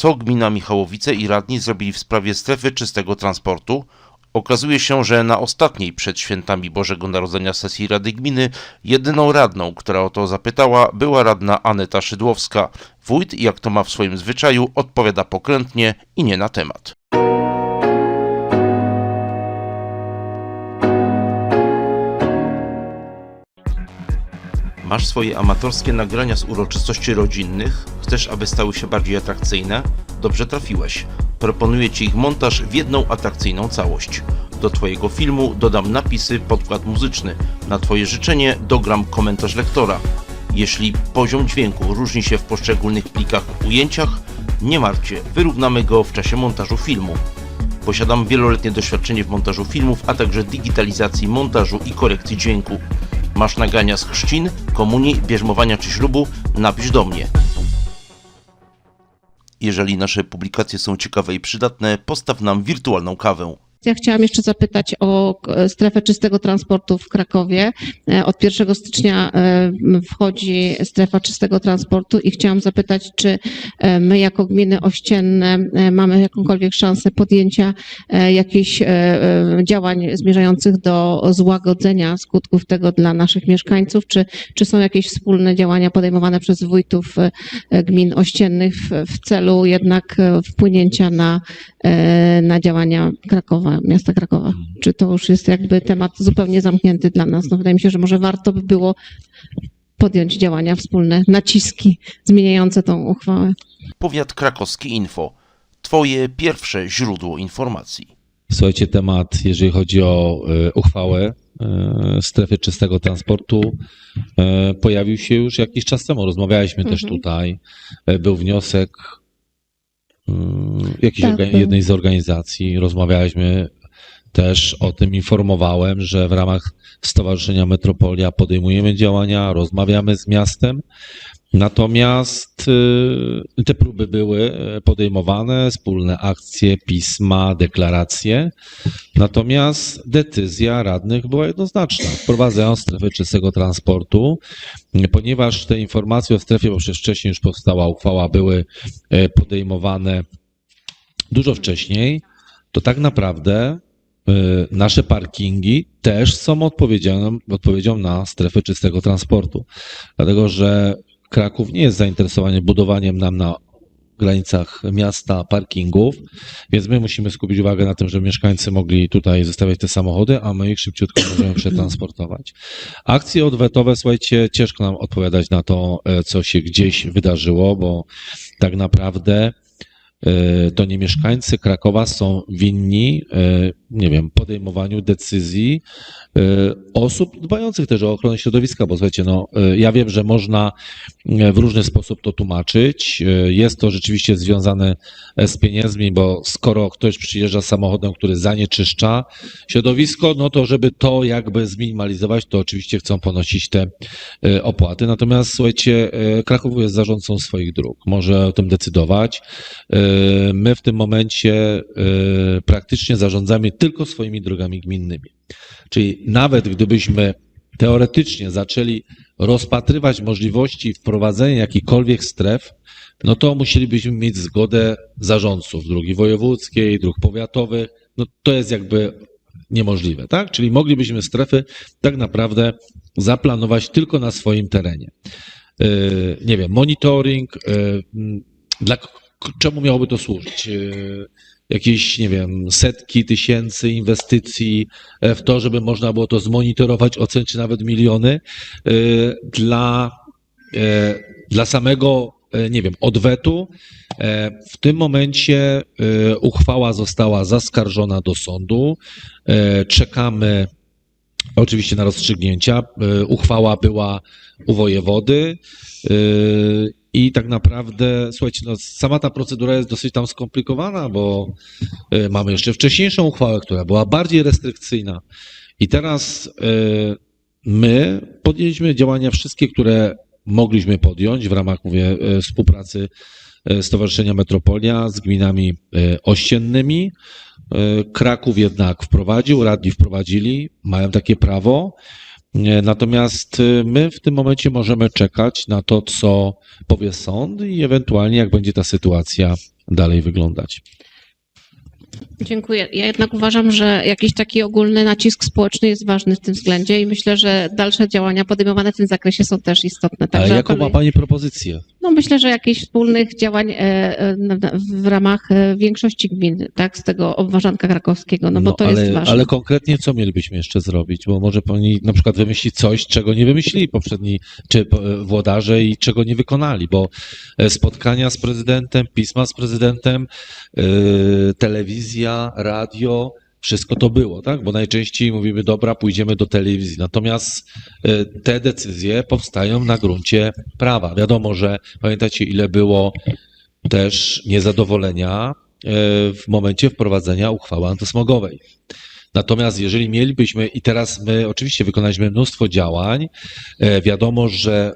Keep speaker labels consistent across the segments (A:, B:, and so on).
A: Co gmina Michałowice i radni zrobili w sprawie strefy czystego transportu? Okazuje się, że na ostatniej przed świętami Bożego Narodzenia sesji Rady Gminy jedyną radną, która o to zapytała, była radna Aneta Szydłowska. Wójt, jak to ma w swoim zwyczaju, odpowiada pokrętnie i nie na temat. Masz swoje amatorskie nagrania z uroczystości rodzinnych? Chcesz, aby stały się bardziej atrakcyjne? Dobrze trafiłeś. Proponuję Ci ich montaż w jedną atrakcyjną całość. Do Twojego filmu dodam napisy, podkład muzyczny. Na Twoje życzenie dogram komentarz lektora. Jeśli poziom dźwięku różni się w poszczególnych plikach ujęciach, nie martwcie, wyrównamy go w czasie montażu filmu. Posiadam wieloletnie doświadczenie w montażu filmów, a także digitalizacji montażu i korekcji dźwięku. Masz nagrania z chrzcin, komunii, bierzmowania czy ślubu? Napisz do mnie. Jeżeli nasze publikacje są ciekawe i przydatne, postaw nam wirtualną kawę.
B: Ja chciałam jeszcze zapytać o e, strefę czystego transportu w Krakowie. E, Od 1 stycznia e, wchodzi strefa czystego transportu i chciałam zapytać, czy my jako gminy ościenne mamy jakąkolwiek szansę podjęcia jakichś działań zmierzających do złagodzenia skutków tego dla naszych mieszkańców, czy, czy są jakieś wspólne działania podejmowane przez wójtów gmin ościennych w, w celu jednak wpłynięcia na, na działania Krakowa, miasta Krakowa. Czy to już jest jakby temat zupełnie zamknięty dla nas? No wydaje mi się, że może warto by było podjąć działania wspólne, naciski zmieniające tą uchwałę.
A: Powiat krakowski Info. Twoje pierwsze źródło informacji.
C: Słuchajcie, temat, jeżeli chodzi o e, uchwałę e, strefy czystego transportu, e, pojawił się już jakiś czas temu. Rozmawialiśmy też
B: Mhm.
C: tutaj. E, Był wniosek jakiejś
B: Tak, był.
C: jednej z organizacji. Rozmawialiśmy też o tym, informowałem, że w ramach Stowarzyszenia Metropolia podejmujemy działania, rozmawiamy z miastem. Natomiast y, te próby były e, podejmowane, wspólne akcje, pisma, deklaracje. Natomiast decyzja radnych była jednoznaczna. Wprowadzają strefę czystego transportu, ponieważ te informacje o strefie, bo przecież wcześniej już powstała uchwała, były e, podejmowane dużo wcześniej, to tak naprawdę nasze parkingi też są odpowiedzią, odpowiedzią na strefę czystego transportu. Dlatego, że Kraków nie jest zainteresowany budowaniem nam na granicach miasta parkingów, więc my musimy skupić uwagę na tym, żeby mieszkańcy mogli tutaj zostawiać te samochody, a my ich szybciutko możemy przetransportować. Akcje odwetowe, słuchajcie, ciężko nam odpowiadać na to, e, co się gdzieś wydarzyło, bo tak naprawdę e, to nie mieszkańcy Krakowa są winni, e, nie wiem, podejmowaniu decyzji e, osób dbających też o ochronę środowiska, bo słuchajcie, no, e, ja wiem, że można e, w różny sposób to tłumaczyć. Jest to rzeczywiście związane z pieniędzmi, bo skoro ktoś przyjeżdża samochodem, który zanieczyszcza środowisko, no to żeby to jakby zminimalizować, to oczywiście chcą ponosić te opłaty. Natomiast słuchajcie, Kraków jest zarządcą swoich dróg, może o tym decydować. My w tym momencie praktycznie zarządzamy tylko swoimi drogami gminnymi. Czyli nawet gdybyśmy teoretycznie zaczęli rozpatrywać możliwości wprowadzenia jakichkolwiek stref, no to musielibyśmy mieć zgodę zarządców drogi wojewódzkiej, dróg powiatowych. No to jest jakby niemożliwe, tak? Czyli moglibyśmy strefy tak naprawdę zaplanować tylko na swoim terenie. Yy, Nie wiem, monitoring, yy, dla czemu miałoby to służyć? Yy, Jakieś, nie wiem, setki tysięcy inwestycji e, w to, żeby można było to zmonitorować, ocenić nawet miliony yy, dla, e, dla samego, e, nie wiem, odwetu. E, W tym momencie e, uchwała została zaskarżona do sądu. E, Czekamy oczywiście na rozstrzygnięcia. E, Uchwała była u wojewody e, i tak naprawdę, słuchajcie, no, sama ta procedura jest dosyć tam skomplikowana, bo e, mamy jeszcze wcześniejszą uchwałę, która była bardziej restrykcyjna. I teraz e, my podjęliśmy działania wszystkie, które mogliśmy podjąć w ramach, mówię, e, współpracy Stowarzyszenia Metropolia z gminami ościennymi. Kraków jednak wprowadził, radni wprowadzili, mają takie prawo. Natomiast e, my w tym momencie możemy czekać na to, co powie sąd i ewentualnie jak będzie ta sytuacja dalej wyglądać.
B: Dziękuję. Ja jednak uważam, że jakiś taki ogólny nacisk społeczny jest ważny w tym względzie i myślę, że dalsze działania podejmowane w tym zakresie są też istotne.
C: Ale
B: Także
C: jaką ma Pani propozycję?
B: No myślę, że jakichś wspólnych działań e, e, w ramach e, większości gmin, tak, z tego obwarzanka krakowskiego, no bo to
C: ale,
B: jest ważne.
C: ale konkretnie co mielibyśmy jeszcze zrobić? Bo może Pani na przykład wymyślić coś, czego nie wymyślili poprzedni czy włodarze i czego nie wykonali, bo spotkania z prezydentem, pisma z prezydentem, e, telewizja, radio, wszystko to było, tak? Bo najczęściej mówimy, dobra, pójdziemy do telewizji. Natomiast e, te decyzje powstają na gruncie prawa. Wiadomo, że pamiętacie, ile było też niezadowolenia e, w momencie wprowadzenia uchwały antysmogowej. Natomiast jeżeli mielibyśmy, i teraz my oczywiście wykonaliśmy mnóstwo działań, e, wiadomo, że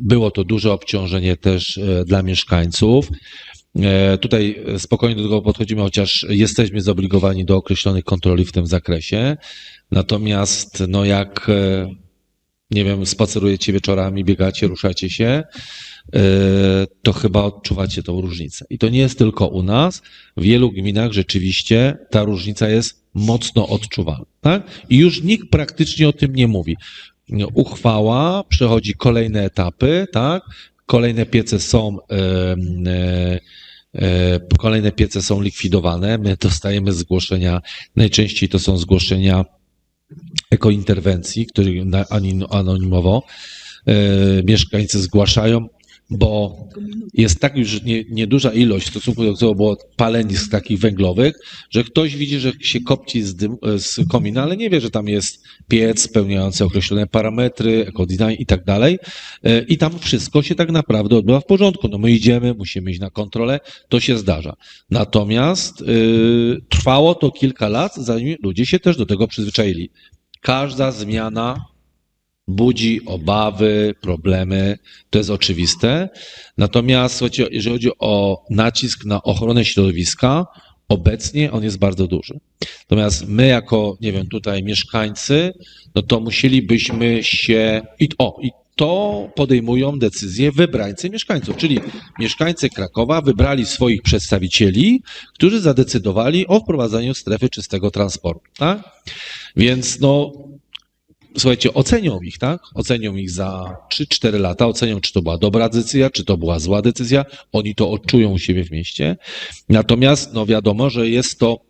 C: było to duże obciążenie też dla mieszkańców. E, Tutaj spokojnie do tego podchodzimy, chociaż jesteśmy zobligowani do określonych kontroli w tym zakresie. Natomiast, no jak, e, nie wiem, spacerujecie wieczorami, biegacie, ruszacie się, e, to chyba odczuwacie tą różnicę. I to nie jest tylko u nas. W wielu gminach rzeczywiście ta różnica jest mocno odczuwalna. Tak? I już nikt praktycznie o tym nie mówi. Uchwała przechodzi kolejne etapy, tak? Kolejne piece są. e, Kolejne piece są likwidowane. My dostajemy zgłoszenia, najczęściej to są zgłoszenia ekointerwencji, które anonimowo e, mieszkańcy zgłaszają, bo jest tak już nie, nieduża ilość w stosunku do tego było palenisk takich węglowych, że ktoś widzi, że się kopci z, dym, z komina, ale nie wie, że tam jest piec spełniający określone parametry, ekodesign i tak dalej. E, I tam wszystko się tak naprawdę odbywa w porządku. No my idziemy, musimy iść na kontrolę, to się zdarza. Natomiast y, trwało to kilka lat, zanim ludzie się też do tego przyzwyczaili. Każda zmiana budzi obawy, problemy, to jest oczywiste. Natomiast słuchajcie, jeżeli chodzi o nacisk na ochronę środowiska, obecnie on jest bardzo duży. Natomiast my jako, nie wiem, tutaj mieszkańcy, no to musielibyśmy się, i, o, i to podejmują decyzje wybrańcy mieszkańców, czyli mieszkańcy Krakowa wybrali swoich przedstawicieli, którzy zadecydowali o wprowadzeniu strefy czystego transportu, tak? Więc no, słuchajcie, ocenią ich, tak? Ocenią ich za 3-4 lata, ocenią, czy to była dobra decyzja, czy to była zła decyzja. Oni to odczują u siebie w mieście. Natomiast, no wiadomo, że jest to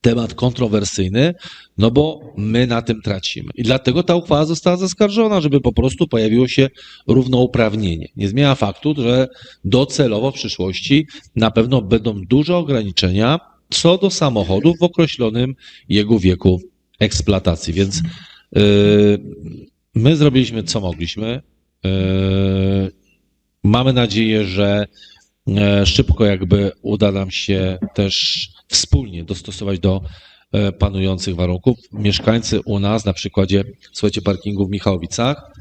C: temat kontrowersyjny, no bo my na tym tracimy. I dlatego ta uchwała została zaskarżona, żeby po prostu pojawiło się równouprawnienie. Nie zmienia faktu, że docelowo w przyszłości na pewno będą duże ograniczenia co do samochodów w określonym jego wieku eksploatacji. Więc my zrobiliśmy co mogliśmy. Yy, mamy nadzieję, że e, szybko jakby uda nam się też wspólnie dostosować do e, panujących warunków. Mieszkańcy u nas, na przykładzie, słuchajcie, parkingu w Michałowicach,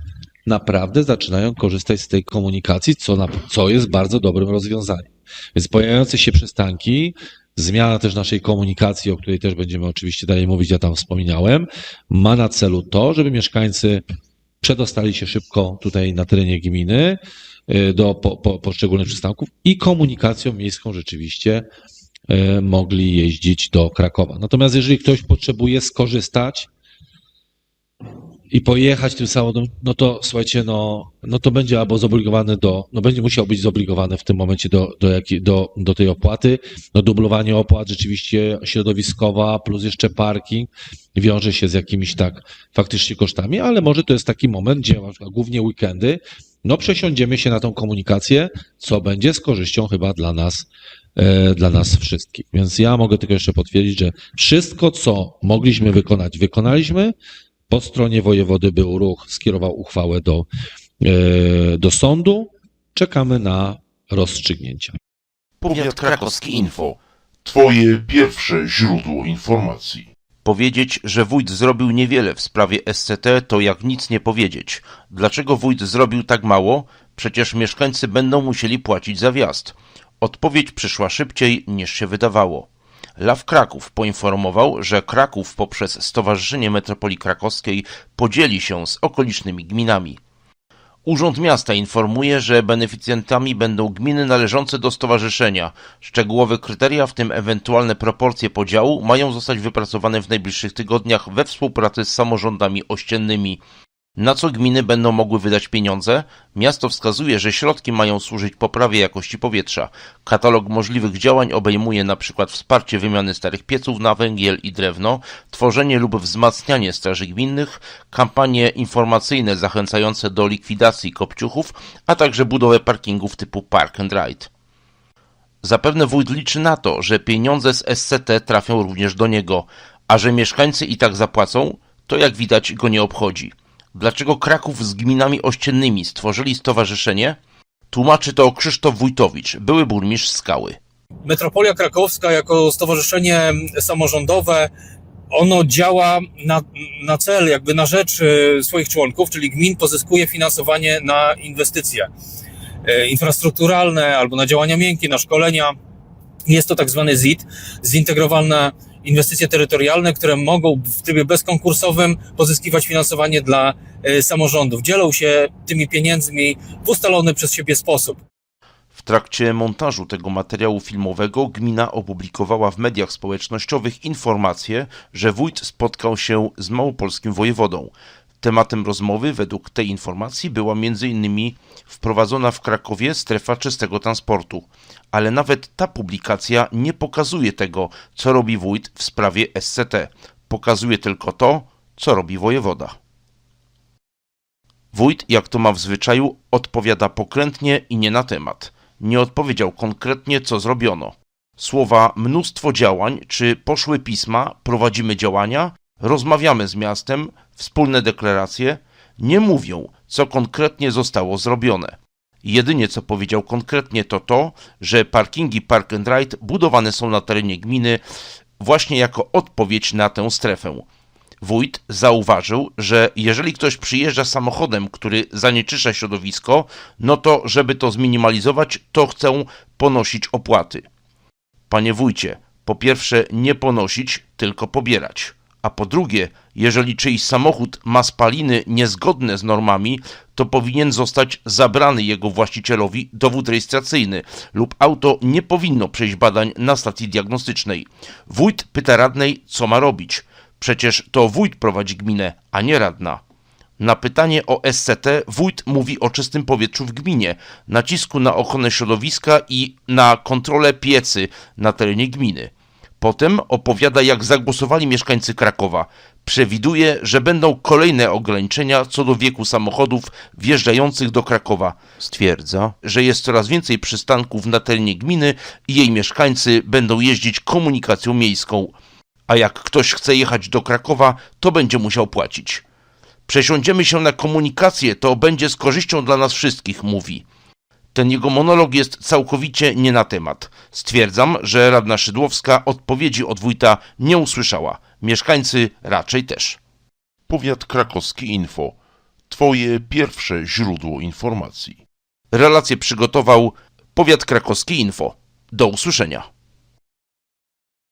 C: naprawdę zaczynają korzystać z tej komunikacji, co, na, co jest bardzo dobrym rozwiązaniem. Więc pojawiające się przystanki, zmiana też naszej komunikacji, o której też będziemy oczywiście dalej mówić, ja tam wspominałem, ma na celu to, żeby mieszkańcy przedostali się szybko tutaj na terenie gminy y, do po, po, poszczególnych przystanków i komunikacją miejską rzeczywiście y, mogli jeździć do Krakowa. Natomiast jeżeli ktoś potrzebuje skorzystać i pojechać tym samochodem, no to słuchajcie, no, no to będzie albo zobligowany do, no będzie musiał być zobligowany w tym momencie do, do, jakiej, do, do tej opłaty. No dublowanie opłat rzeczywiście środowiskowa plus jeszcze parking wiąże się z jakimiś tak faktycznie kosztami, ale może to jest taki moment, gdzie na przykład głównie weekendy, no przesiądziemy się na tą komunikację, co będzie z korzyścią chyba dla nas, e, dla nas wszystkich. Więc ja mogę tylko jeszcze potwierdzić, że wszystko, co mogliśmy wykonać, wykonaliśmy. Po stronie wojewody był ruch, skierował uchwałę do, e, do sądu. Czekamy na rozstrzygnięcia.
A: Powiat krakowski info.
D: Twoje pierwsze źródło informacji.
A: Powiedzieć, że wójt zrobił niewiele w sprawie SCT, to jak nic nie powiedzieć. Dlaczego wójt zrobił tak mało? Przecież mieszkańcy będą musieli płacić za wjazd. Odpowiedź przyszła szybciej niż się wydawało. Law Kraków poinformował, że Kraków poprzez Stowarzyszenie Metropolii Krakowskiej podzieli się z okolicznymi gminami. Urząd Miasta informuje, że beneficjentami będą gminy należące do stowarzyszenia. Szczegółowe kryteria, w tym ewentualne proporcje podziału, mają zostać wypracowane w najbliższych tygodniach we współpracy z samorządami ościennymi. Na co gminy będą mogły wydać pieniądze? Miasto wskazuje, że środki mają służyć poprawie jakości powietrza. Katalog możliwych działań obejmuje np. wsparcie wymiany starych pieców na węgiel i drewno, tworzenie lub wzmacnianie straży gminnych, kampanie informacyjne zachęcające do likwidacji kopciuchów, a także budowę parkingów typu Park and Ride. Zapewne wójt liczy na to, że pieniądze z SCT trafią również do niego, a że mieszkańcy i tak zapłacą, to jak widać go nie obchodzi. Dlaczego Kraków z gminami ościennymi stworzyli stowarzyszenie? Tłumaczy to Krzysztof Wójtowicz, były burmistrz Skały.
E: Metropolia Krakowska jako stowarzyszenie samorządowe, ono działa na, na cel, jakby na rzecz e, swoich członków, czyli gmin pozyskuje finansowanie na inwestycje e, infrastrukturalne albo na działania miękkie, na szkolenia. Jest to tak zwany ZIT, zintegrowane inwestycje terytorialne, które mogą w trybie bezkonkursowym pozyskiwać finansowanie dla e, samorządów. Dzielą się tymi pieniędzmi w ustalony przez siebie sposób.
A: W trakcie montażu tego materiału filmowego gmina opublikowała w mediach społecznościowych informację, że wójt spotkał się z małopolskim wojewodą. Tematem rozmowy według tej informacji była m.in. wprowadzona w Krakowie strefa czystego transportu. Ale nawet ta publikacja nie pokazuje tego, co robi wójt w sprawie SCT. Pokazuje tylko to, co robi wojewoda. Wójt, jak to ma w zwyczaju, odpowiada pokrętnie i nie na temat. Nie odpowiedział konkretnie, co zrobiono. Słowa mnóstwo działań, czy poszły pisma, prowadzimy działania, rozmawiamy z miastem, wspólne deklaracje, nie mówią, co konkretnie zostało zrobione. Jedynie co powiedział konkretnie to to, że parkingi Park and Ride budowane są na terenie gminy właśnie jako odpowiedź na tę strefę. Wójt zauważył, że jeżeli ktoś przyjeżdża samochodem, który zanieczyszcza środowisko, no to żeby to zminimalizować, to chcą ponosić opłaty. Panie wójcie, po pierwsze nie ponosić, tylko pobierać. A po drugie, jeżeli czyjś samochód ma spaliny niezgodne z normami, to powinien zostać zabrany jego właścicielowi dowód rejestracyjny lub auto nie powinno przejść badań na stacji diagnostycznej. Wójt pyta radnej, co ma robić. Przecież to wójt prowadzi gminę, a nie radna. Na pytanie o SCT wójt mówi o czystym powietrzu w gminie, nacisku na ochronę środowiska i na kontrolę piecy na terenie gminy. Potem opowiada, jak zagłosowali mieszkańcy Krakowa. Przewiduje, że będą kolejne ograniczenia co do wieku samochodów wjeżdżających do Krakowa. Stwierdza, że jest coraz więcej przystanków na terenie gminy i jej mieszkańcy będą jeździć komunikacją miejską. A jak ktoś chce jechać do Krakowa, to będzie musiał płacić. Przesiądziemy się na komunikację, to będzie z korzyścią dla nas wszystkich, mówi. Ten jego monolog jest całkowicie nie na temat. Stwierdzam, że radna Szydłowska odpowiedzi od wójta nie usłyszała. Mieszkańcy raczej też.
D: Powiat krakowski info. Twoje pierwsze źródło informacji.
A: Relację przygotował Powiat Krakowski Info. Do usłyszenia.